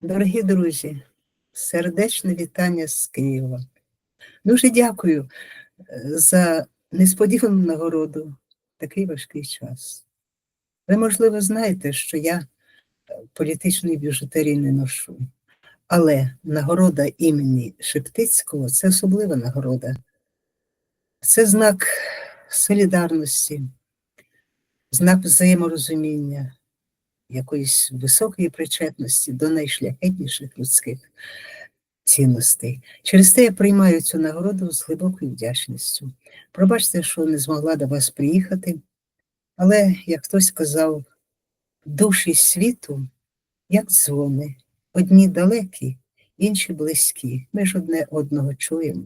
Дорогі друзі, сердечне вітання з Києва. Дуже дякую е, за несподівану нагороду такий важкий час. Ви, можливо, знаєте, що я е, політичної біжутерії не ношу, але нагорода імені Шептицького це особлива нагорода. Це знак солідарності, знак взаєморозуміння, якоїсь високої причетності до найшляхетніших людських цінностей. Через те я приймаю цю нагороду з глибокою вдячністю. Пробачте, що не змогла до вас приїхати, але, як хтось казав, душі світу, як дзвони, одні далекі, інші близькі. Ми ж одне одного чуємо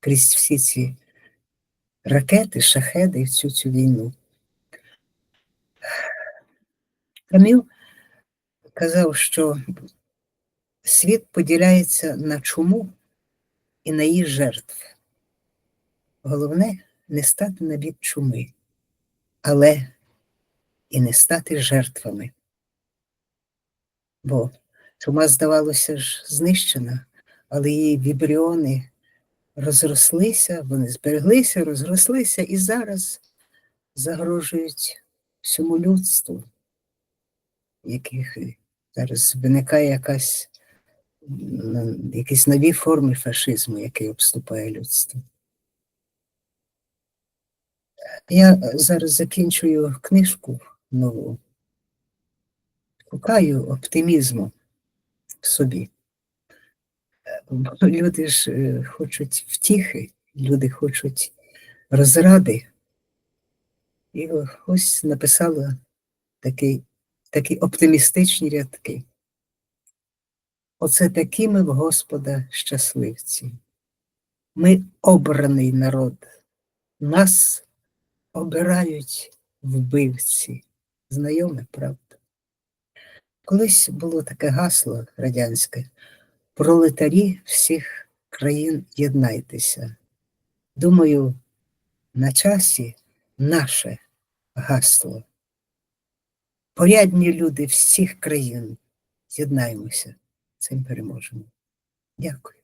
крізь всі ці ракети, шахеди, всю цю війну. Каміл казав, що світ поділяється на чуму і на її жертв. Головне не стати на бік чуми, але і не стати жертвами. Бо чума, здавалося ж, знищена, але її вібріони розрослися, вони збереглися, розрослися і зараз загрожують всьому людству яких зараз виникає якась, якісь нові форми фашизму, який обступає людство. Я зараз закінчую книжку нову, шукаю оптимізму в собі. Бо Люди ж е, хочуть втіхи, люди хочуть розради. І ось написала такий такі оптимістичні рядки. Оце такі ми в Господа щасливці. Ми обраний народ, нас обирають вбивці. Знайоме, правда? Колись було таке гасло радянське пролетарі всіх країн єднайтеся. Думаю, на часі наше гасло. Порядні люди всіх країн. З'єднаємося, цим переможемо. Дякую.